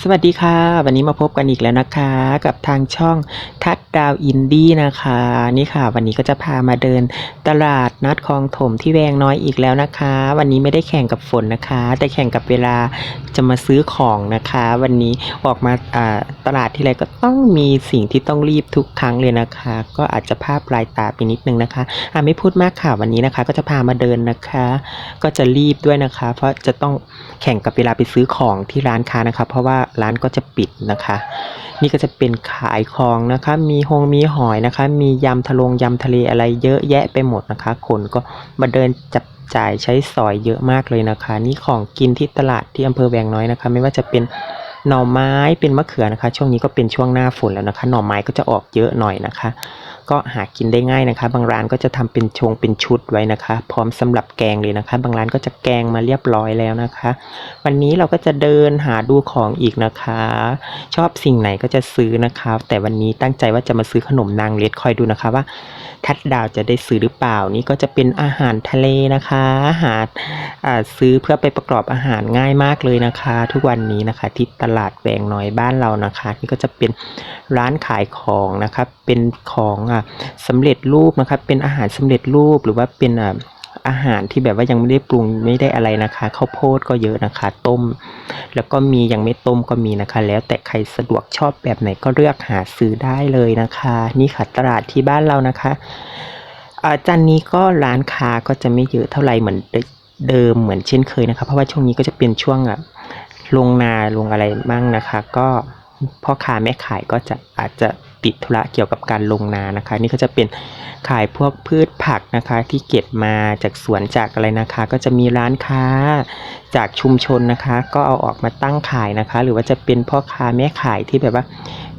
สวัสดีค่ะ วันนี้มาพบกันอีกแล้วนะคะ กับทางช่องทัดดาวอินดี้นะคะ นี่ค่ะ วันนี้ก็จะพามาเดินตลาดนัดคลองถมที่แวงน้อยอีกแล้วนะคะ วันนี้ไม่ได้แข่งกับฝนนะคะ แต่แข่งกับเวลาจะมาซื้อของนะคะ วันนี้ออกมาตลาดที่ไรก็ต้องมีสิ่งที่ต้องรีบทุกครั้งเลยนะคะ ก็อาจจะภาพลายตาไปนิดนึงนะคะอะไม่พูดมากค่ะวันนี้นะคะ ก็จะพามาเดินนะคะ ก็จะรีบด้วยนะคะ เพราะจะต้องแข่งกับเวลาไปซื้อของที่ร้านค้านะคะ เพราะว่าร้านก็จะปิดนะคะ นี่ก็จะเป็นขายของนะคะ มีหงมีหอยนะคะ มียำทะลงยำทะเลอะไรเยอะแยะไปหมดนะคะ คนก็มาเดินจับจ่ายใช้สอยเยอะมากเลยนะคะ นี่ของกินที่ตลาดที่อำเภอแวงน้อยนะคะ ไม่ว่าจะเป็นหน่อไม้เป็นมะเขือนะคะ ช่วงนี้ก็เป็นช่วงหน้าฝนแล้วนะคะ หน่อไม้ก็จะออกเยอะหน่อยนะคะ ก็หากินได้ง่ายนะคะ บางร้านก็จะทำเป็นชงเป็นชุดไว้นะคะ พร้อมสำหรับแกงเลยนะคะ บางร้านก็จะแกงมาเรียบร้อยแล้วนะคะ วันนี้เราก็จะเดินหาดูของอีกนะคะ ชอบสิ่งไหนก็จะซื้อนะคะ แต่วันนี้ตั้งใจว่าจะมาซื้อขนมนางเล็ดคอยดูนะคะว่าทัดดาวจะได้ซื้อหรือเปล่านี่ก็จะเป็นอาหารทะเลนะคะอาหารซื้อเพื่อไปประกอบอาหารง่ายมากเลยนะคะ ทุกวันนี้นะคะที่ตลาดแวงน้อยบ้านเรานะคะนี่ก็จะเป็นร้านขายของนะคะเป็นของสำเร็จรูปนะคะเป็นอาหารสำเร็จรูปหรือว่าเป็นอาหารที่แบบว่ายังไม่ได้ปรุงไม่ได้อะไรนะคะข้าวโพดก็เยอะนะคะ ต้ม แล้วก็มียังไม่ต้มก็มีนะคะ แล้วแต่ใครสะดวกชอบแบบไหนก็เลือกหาซื้อได้เลยนะคะ นี่ค่ะตลาดที่บ้านเรานะคะอาจานนี้ก็ร้านค้าก็จะไม่เยอะเท่าไหร่เหมือนเดิมเหมือนเช่นเคยนะคะเพราะว่าช่วงนี้ก็จะเป็นช่วงอะลงนาลงอะไรบ้างนะคะ ก็พ่อค้าแม่ขายก็จะอาจจะ ติดธุระเกี่ยวกับการลงนานะคะ นี่ก็จะเป็นขายพวกพืชผักนะคะที่เก็บมาจากสวนจากอะไรนะคะ ก็จะมีร้านค้าจากชุมชนนะคะ ก็เอาออกมาตั้งขายนะคะ หรือว่าจะเป็นพ่อค้าแม่ขายที่แบบว่า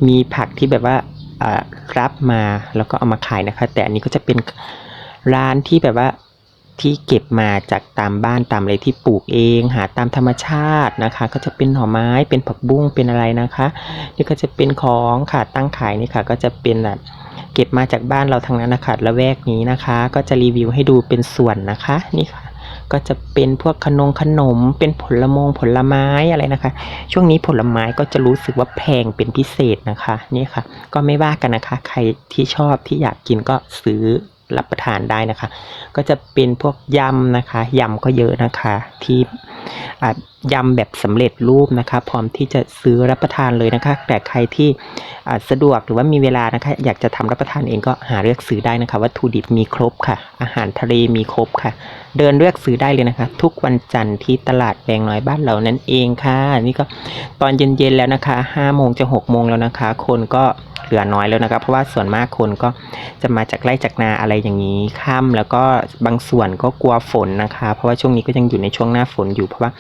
มีผักที่แบบว่าอ่ารับมาแล้วก็เอามาขายนะคะ แต่อันนี้ก็จะเป็นร้านที่แบบว่า ที่เก็บมาจากตามบ้านตามอะไรที่ปลูกเอง หาตามธรรมชาตินะคะ ก็จะเป็นหน่อไม้เป็นผักบุ้งเป็นอะไรนะคะ นี่ก็จะเป็นของค่ะตั้งขายนี่ค่ะ ก็จะเป็นแบบเก็บมาจากบ้านเราทางนั้นนะคะละแวกนี้นะคะ ก็จะรีวิวให้ดูเป็นส่วนนะคะนี่ค่ะ ก็จะเป็นพวกขนมขนม เป็นผลมงผลไม้อะไรนะคะ ช่วงนี้ผลไม้ก็จะรู้สึกว่าแพงเป็นพิเศษนะคะนี่ค่ะ ก็ไม่ว่ากันนะคะ ใครที่ชอบที่อยากกินก็ซื้อ รับประทานได้นะคะ ก็จะเป็นพวกยำนะคะยำก็เยอะนะคะ ที่ยำแบบสำเร็จรูปนะคะ พร้อมที่จะซื้อรับประทานเลยนะคะ แต่ใครที่สะดวกหรือว่ามีเวลานะคะ อยากจะทำรับประทานเองก็หาเลือกซื้อได้นะคะ วัตถุดิบมีครบค่ะ อาหารทะเลมีครบค่ะ เดินเลือกซื้อได้เลยนะคะ ทุกวันจันทร์ที่ตลาดแวงน้อยบ้านเรานั่นเองค่ะ นี่ก็ตอนเย็นๆแล้วนะคะห้าโมงจะหกโมงแล้วนะคะ คนก็ เหลือน้อยแล้วนะคะเพราะว่าส่วนมากคนก็จะมาจากไร่จากนาอะไรอย่างนี้ค่ำแล้วก็บางส่วนก็กลัวฝนนะคะ เพราะว่าช่วงนี้ก็ยังอยู่ในช่วงหน้าฝนอยู่เพราะว่า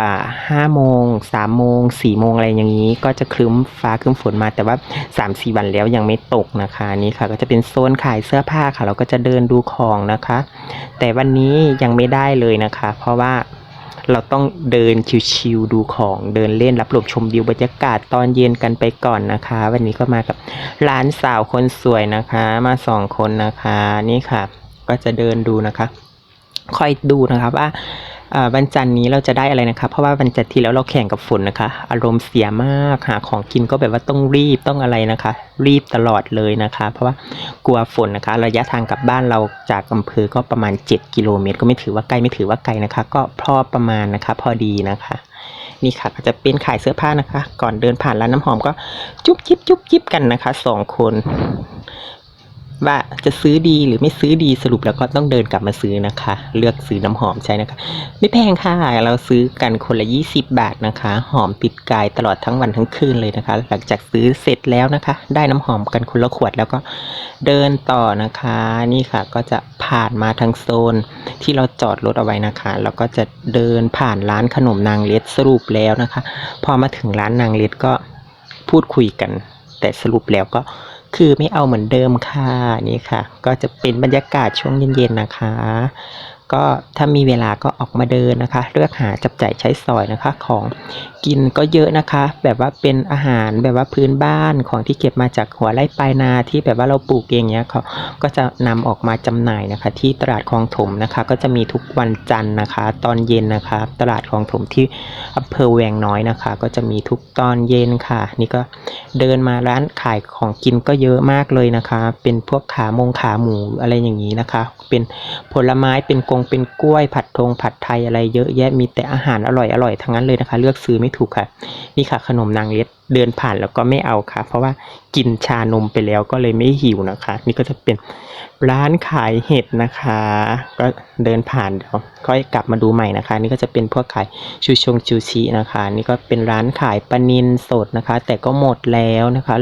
อ่าห้าโมงสามโมงสี่โมงอะไรอย่างนี้ ก็จะครึ้มฟ้าครึ้มฝนมาแต่ว่าสามสี่วันแล้วยังไม่ตกนะคะนี่ค่ะ ก็จะเป็นโซนขายเสื้อผ้าค่ะ เราก็จะเดินดูของนะคะ แต่วันนี้ยังไม่ได้เลยนะคะ เพราะว่า เราต้องเดินชิวๆดูของเดินเล่นรับลมชมวิวบรรยากาศตอนเย็นกันไปก่อนนะคะ วันนี้ก็มากับหลานสาวคนสวยนะคะ มาสองคนนะคะนี่ค่ะ ก็จะเดินดูนะคะคอยดูนะคะว่าอ่า วันจันทร์นี้เราจะได้อะไรนะคะ เพราะว่าวันจันทร์ที่แล้วเราแข่งกับฝนนะคะ อารมณ์เสียมากหาของกินก็แบบว่าต้องรีบต้องอะไรนะคะ รีบตลอดเลยนะคะ เพราะว่ากลัวฝนนะคะ ระยะทางกลับบ้านเราจากอำเภอก็ประมาณ 7 กิโลเมตร ก็ไม่ถือว่าไกลไม่ถือว่าไกลนะคะ ก็พอประมาณนะคะ พอดีนะคะ นี่ค่ะก็จะเป็นขายเสื้อผ้านะคะ ก่อนเดินผ่านร้านน้ำหอมก็จุ๊บจิ๊บจุ๊บจิ๊บกันนะคะสองคน ว่าจะซื้อดีหรือไม่ซื้อดีสรุปแล้วก็ต้องเดินกลับมาซื้อนะคะ เลือกซื้อน้ำหอมใช้นะคะ ไม่แพงค่ะ เราซื้อกันคนละ 20 บาทนะคะ หอมติดกายตลอดทั้งวันทั้งคืนเลยนะคะ หลังจากซื้อเสร็จแล้วนะคะ ได้น้ำหอมกันคนละขวดแล้วก็เดินต่อนะคะ นี่ค่ะก็จะผ่านมาทางโซน ที่เราจอดรถเอาไว้นะคะ แล้วก็จะเดินผ่านร้านขนมนางเล็ดสรุปแล้วนะคะ พอมาถึงร้านนางเล็ดก็พูดคุยกัน แต่สรุปแล้วก็ คือไม่เอาเหมือนเดิมค่ะนี่ค่ะ ก็จะเป็นบรรยากาศช่วงเย็นๆนะคะ ก็ถ้ามีเวลาก็ออกมาเดินนะคะ เลือกหาจับจ่ายใช้สอยนะคะ ของกินก็เยอะนะคะ แบบว่าเป็นอาหารแบบว่าพื้นบ้านของที่เก็บมาจากหัวไร่ปลายนาที่แบบว่าเราปลูกเองเนี้ยเขาก็จะนำออกมาจำหน่ายนะคะ ที่ตลาดคลองถมนะคะ ก็จะมีทุกวันจันทร์นะคะ ตอนเย็นนะคะ ตลาดคลองถมที่อำเภอแวงน้อยนะคะ ก็จะมีทุกตอนเย็นค่ะ นี่ก็เดินมาร้านขายของกินก็เยอะมากเลยนะคะ เป็นพวกขามงขาหมูอะไรอย่างนี้นะคะ เป็นผลไม้เป็นกงเป็นกล้วยผัดทงผัดไทยอะไรเยอะแยะมีแต่อาหารอร่อยอร่อยทั้งนั้นเลยนะคะ เลือกซื้อไม่ถูกค่ะ นี่ค่ะขนมนางเล็ดเดินผ่านแล้วก็ไม่เอาค่ะ เพราะว่ากินชานมไปแล้วก็เลยไม่หิวนะคะ นี่ก็จะเป็นร้านขายเห็ดนะคะ ก็เดินผ่านเดี๋ยวค่อยกลับมาดูใหม่นะคะ นี่ก็จะเป็นพวกขายชูชงชูชีนะคะ นี่ก็เป็นร้านขายปลานินสดนะคะ แต่ก็หมดแล้วนะคะ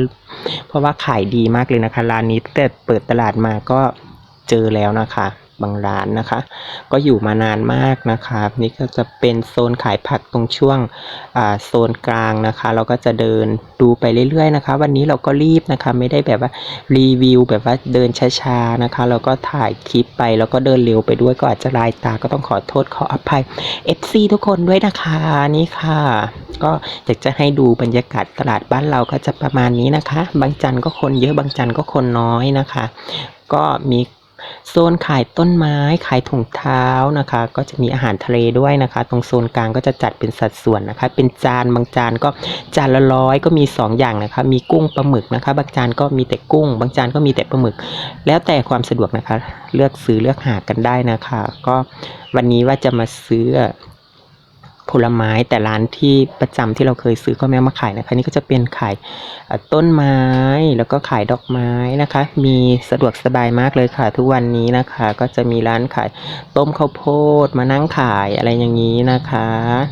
เพราะว่าขายดีมากเลยนะคะ ร้านนี้แต่เปิดตลาดมาก็เจอแล้วนะคะ บางร้านนะคะ ก็อยู่มานานมากนะคะนี่ก็จะเป็นโซนขายผักตรงช่วงโซนกลางนะคะ เราก็จะเดินดูไปเรื่อยๆนะคะ วันนี้เราก็รีบนะคะ ไม่ได้แบบว่ารีวิวแบบว่าเดินช้าๆนะคะเราก็ถ่ายคลิปไปแล้วก็เดินเร็วไปด้วยก็อาจจะลายตาก็ต้องขอโทษขออภัย FC ทุกคนด้วยนะคะนี่ค่ะ ก็อยากจะให้ดูบรรยากาศตลาดบ้านเราก็จะประมาณนี้นะคะ บางจันทร์ก็คนเยอะบางจันทร์ก็คนน้อยนะคะ ก็มี โซนขายต้นไม้ขายถุงเท้านะคะ ก็จะมีอาหารทะเลด้วยนะคะ ตรงโซนกลางก็จะจัดเป็นสัดส่วนนะคะ เป็นจานบางจานก็จานละร้อยก็มีสองอย่างนะคะ มีกุ้งปลาหมึกนะคะ บางจานก็มีแต่กุ้ง บางจานก็มีแต่ปลาหมึก แล้วแต่ความสะดวกนะคะ เลือกซื้อเลือกหากันได้นะคะ ก็วันนี้ว่าจะมาซื้อ ผลไม้แต่ร้านที่ประจำที่เราเคยซื้อก็ไม่เอามาขายนะคะนี่ก็จะเป็นขายต้นไม้แล้วก็ขายดอกไม้นะคะ มีสะดวกสบายมากเลยค่ะ ทุกวันนี้นะคะ ก็จะมีร้านขายต้มข้าวโพดมานั่งขายอะไรอย่างนี้นะคะ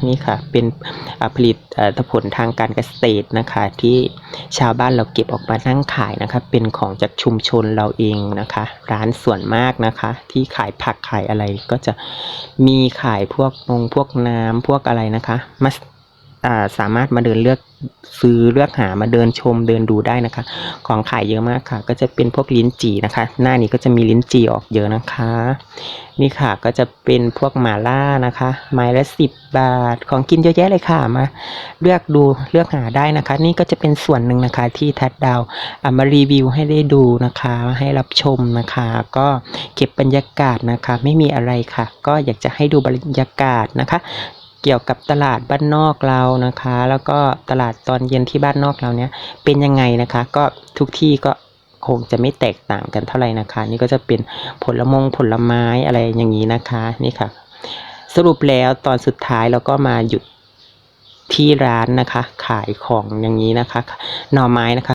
นี่ค่ะเป็นผลิตเอ่อผลทางการเกษตรนะคะ ที่ชาวบ้านเราเก็บออกมานั่งขายนะคะ เป็นของจากชุมชนเราเองนะคะ ร้านส่วนมากนะคะ ที่ขายผักขายอะไรก็จะมีขายพวกนงพวกน้ำพวกอะไรนะคะมาอ่าสามารถมาเดินเลือกซื้อเลือกหามาเดินชมเดินดูได้นะคะ ของขายเยอะมากค่ะ ก็จะเป็นพวกลิ้นจี่นะคะ หน้านี้ก็จะมีลิ้นจี่ออกเยอะนะคะ นี่ค่ะก็จะเป็นพวกหมาล่านะคะ ไม้ละสิบบาทของกินเยอะแยะเลยค่ะมา เลือกดูเลือกหาได้นะคะ นี่ก็จะเป็นส่วนหนึ่งนะคะที่ทัดดาวเอามารีวิวให้ได้ดูนะคะ ให้รับชมนะคะ ก็เก็บบรรยากาศนะคะ ไม่มีอะไรค่ะ ก็อยากจะให้ดูบรรยากาศนะคะ เกี่ยวกับตลาดบ้านนอกเรานะคะ แล้วก็ตลาดตอนเย็นที่บ้านนอกเราเนี่ยเป็นยังไงนะคะ ก็ทุกที่ก็คงจะไม่แตกต่างกันเท่าไหร่นะคะ นี่ก็จะเป็นผลมงผลไม้อะไรอย่างนี้นะคะนี่ค่ะ สรุปแล้วตอนสุดท้ายเราก็มาหยุดที่ร้านนะคะ ขายของอย่างนี้นะคะ หน่อไม้นะคะ